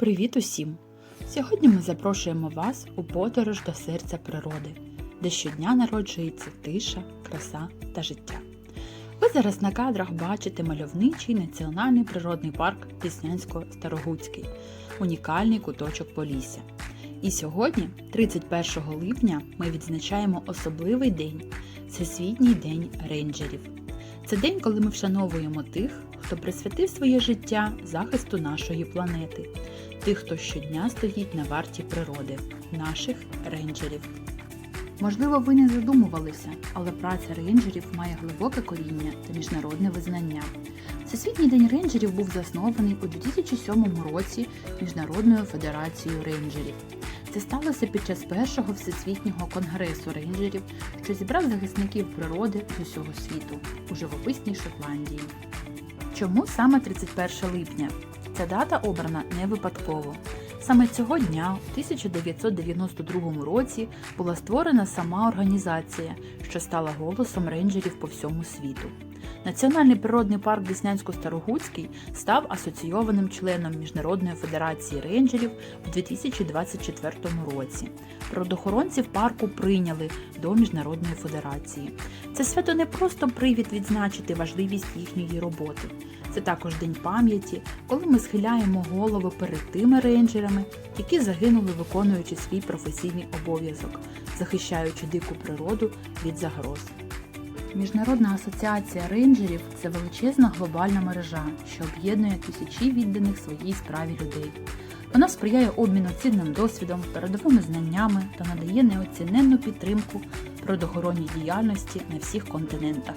Привіт усім! Сьогодні ми запрошуємо вас у подорож до серця природи, де щодня народжується тиша, краса та життя. Ви зараз на кадрах бачите мальовничий національний природний парк Деснянсько-Старогуцький, унікальний куточок Полісся. І сьогодні, 31 липня, ми відзначаємо особливий день Всесвітній день рейнджерів. Це день, коли ми вшановуємо тих, хто присвятив своє життя захисту нашої планети, тих, хто щодня стоїть на варті природи, наших рейнджерів. Можливо, ви не задумувалися, але праця рейнджерів має глибоке коріння та міжнародне визнання. Всесвітній день рейнджерів був заснований у 2007 році Міжнародною федерацією рейнджерів. Це сталося під час першого всесвітнього конгресу рейнджерів, що зібрав захисників природи з усього світу у живописній Шотландії. Чому саме 31 липня? Ця дата обрана не випадково. Саме цього дня, у 1992 році, була створена сама організація, що стала голосом рейнджерів по всьому світу. Національний природний парк Деснянсько-Старогуцький став асоційованим членом Міжнародної федерації рейнджерів у 2024 році. Природоохоронців парку прийняли до Міжнародної федерації. Це свято не просто привід відзначити важливість їхньої роботи. Це також день пам'яті, коли ми схиляємо голови перед тими рейнджерами, які загинули, виконуючи свій професійний обов'язок, захищаючи дику природу від загроз. Міжнародна асоціація рейнджерів це величезна глобальна мережа, що об'єднує тисячі відданих своїй справі людей. Вона сприяє обміну цінним досвідом, передовими знаннями та надає неоціненну підтримку природоохоронній діяльності на всіх континентах.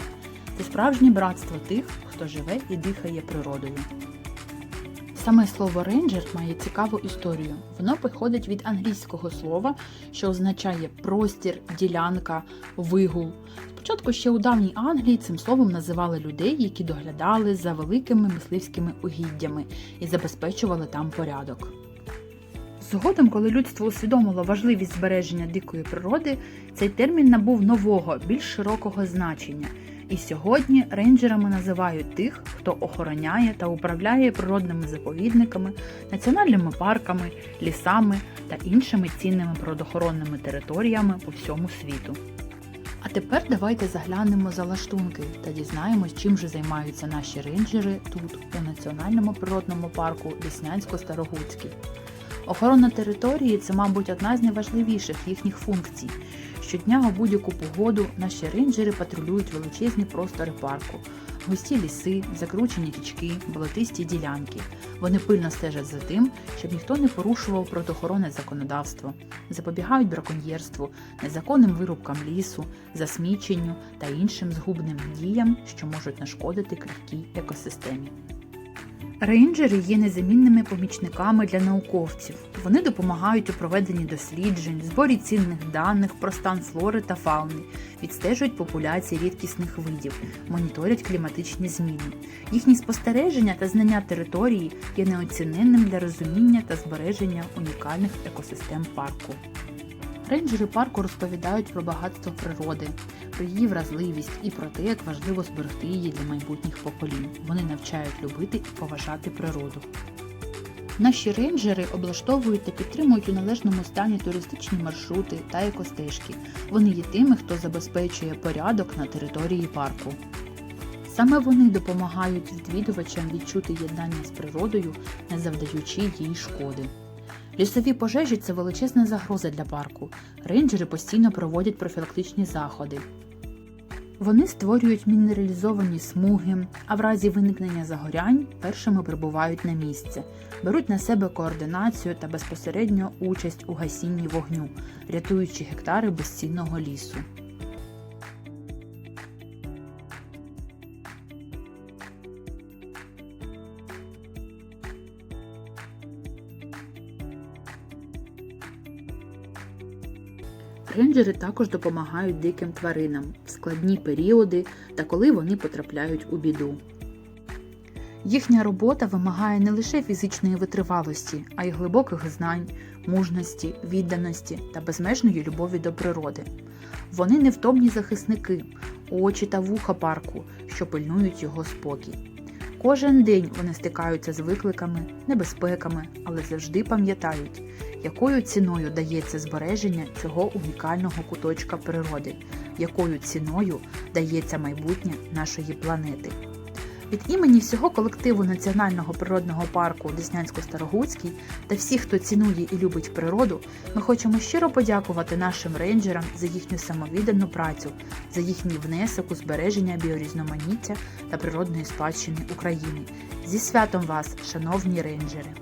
Це справжнє братство тих, хто живе і дихає природою. Саме слово рейнджер має цікаву історію. Воно походить від англійського слова, що означає простір, ділянка, вигул. Спочатку ще у давній Англії цим словом називали людей, які доглядали за великими мисливськими угіддями і забезпечували там порядок. Згодом, коли людство усвідомило важливість збереження дикої природи, цей термін набув нового, більш широкого значення. І сьогодні рейнджерами називають тих, хто охороняє та управляє природними заповідниками, національними парками, лісами та іншими цінними природоохоронними територіями по всьому світу. А тепер давайте заглянемо за лаштунки та дізнаємось, чим же займаються наші рейнджери тут, у Національному природному парку Ліснянсько-Старогуцький. Охорона території це, мабуть, одна з найважливіших їхніх функцій. Щодня у будь-яку погоду наші рейнджери патрулюють величезні простори парку, густі ліси, закручені річки, болотисті ділянки. Вони пильно стежать за тим, щоб ніхто не порушував природоохоронне законодавство, запобігають браконьєрству, незаконним вирубкам лісу, засміченню та іншим згубним діям, що можуть нашкодити крихкій екосистемі. Рейнджери є незамінними помічниками для науковців. Вони допомагають у проведенні досліджень, зборі цінних даних про стан флори та фауни, відстежують популяції рідкісних видів, моніторять кліматичні зміни. Їхні спостереження та знання території є неоціненним для розуміння та збереження унікальних екосистем парку. Рейнджери парку розповідають про багатство природи, про її вразливість і про те, як важливо зберегти її для майбутніх поколінь. Вони навчають любити і поважати природу. Наші рейнджери облаштовують та підтримують у належному стані туристичні маршрути та екостежки. Вони є тими, хто забезпечує порядок на території парку. Саме вони допомагають відвідувачам відчути єднання з природою, не завдаючи їй шкоди. Лісові пожежі це величезна загроза для парку. Рейнджери постійно проводять профілактичні заходи. Вони створюють мінералізовані смуги, а в разі виникнення загорянь першими прибувають на місце, беруть на себе координацію та безпосередньо участь у гасінні вогню, рятуючи гектари безцінного лісу. Рейнджери також допомагають диким тваринам в складні періоди та коли вони потрапляють у біду. Їхня робота вимагає не лише фізичної витривалості, а й глибоких знань, мужності, відданості та безмежної любові до природи. Вони невтомні захисники, очі та вуха парку, що пильнують його спокій. Кожен день вони стикаються з викликами, небезпеками, але завжди пам'ятають, якою ціною дається збереження цього унікального куточка природи, якою ціною дається майбутнє нашої планети. Від імені всього колективу Національного природного парку Деснянсько-Старогуцький та всіх, хто цінує і любить природу, ми хочемо щиро подякувати нашим рейнджерам за їхню самовіддану працю, за їхній внесок у збереження біорізноманіття та природної спадщини України. Зі святом вас, шановні рейнджери!